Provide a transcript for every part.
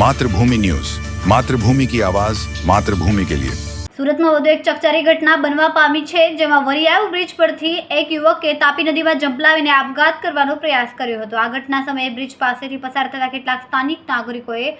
Mathrubhumi news. Mathrubhumi કી આવાજ, માતૃભૂમિ કે લિયે. સુરતમાં વધુ એક ચકચારી ઘટના બનવા પામી છે, જેમાં વરિયાવ બ્રિજ પરથી એક યુવકે તાપી નદીમાં જંપલાવીને આપઘાત કરવાનો પ્રયાસ કર્યો હતો. આ ઘટના સમયે બ્રિજ પાસેથી પસાર થતા કેટલાક સ્થાનિક નાગરિકોએ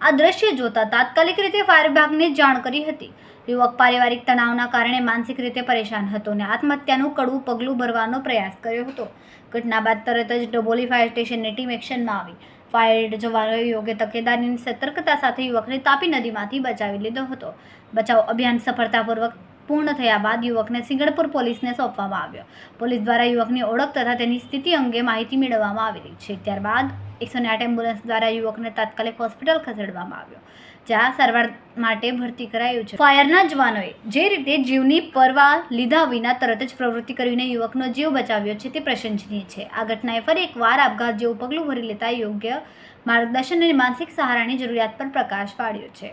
આ દ્રશ્ય જોતા તાત્કાલિક રીતે ફાયર વિભાગને જાણ કરી હતી. યુવક પારિવારિક તણાવના કારણે માનસિક રીતે પરેશાન હતો અને આત્મહત્યાનું કડવું પગલું ભરવાનો પ્રયાસ કર્યો હતો. ઘટના બાદ તરત જ ડબોલી ફાયર સ્ટેશનની ટીમ એક્શનમાં આવી. ફાયર જવાનો યોગ્ય તકેદારીની સતર્કતા સાથે યુવકને તાપી નદીમાંથી બચાવી લીધો હતો. બચાવ અભિયાન સફળતાપૂર્વક પૂર્ણ થયા બાદ યુવકને સિંગણપુર પોલીસને સોંપવામાં આવ્યો. પોલીસ દ્વારા યુવકની ઓળખ તથા તેની સ્થિતિ અંગે માહિતી મેળવવામાં આવી રહી છે. ત્યારબાદ એકસો આઠ એમ્બ્યુલન્સ દ્વારા યુવકને તાત્કાલિક હોસ્પિટલ ખસેડવામાં આવ્યો, જ્યાં સારવાર માટે ભરતી કરાયું છે. ફાયરના જવાનોએ જે રીતે જીવની પરવા લીધા વિના તરત જ પ્રવૃત્તિ કરીને યુવકનો જીવ બચાવ્યો છે તે પ્રશંસનીય છે. આ ઘટનાએ ફરી એકવાર આપઘાત જેવું પગલું ભરી લેતા યોગ્ય માર્ગદર્શન અને માનસિક સહારાની જરૂરિયાત પર પ્રકાશ પાડ્યો છે.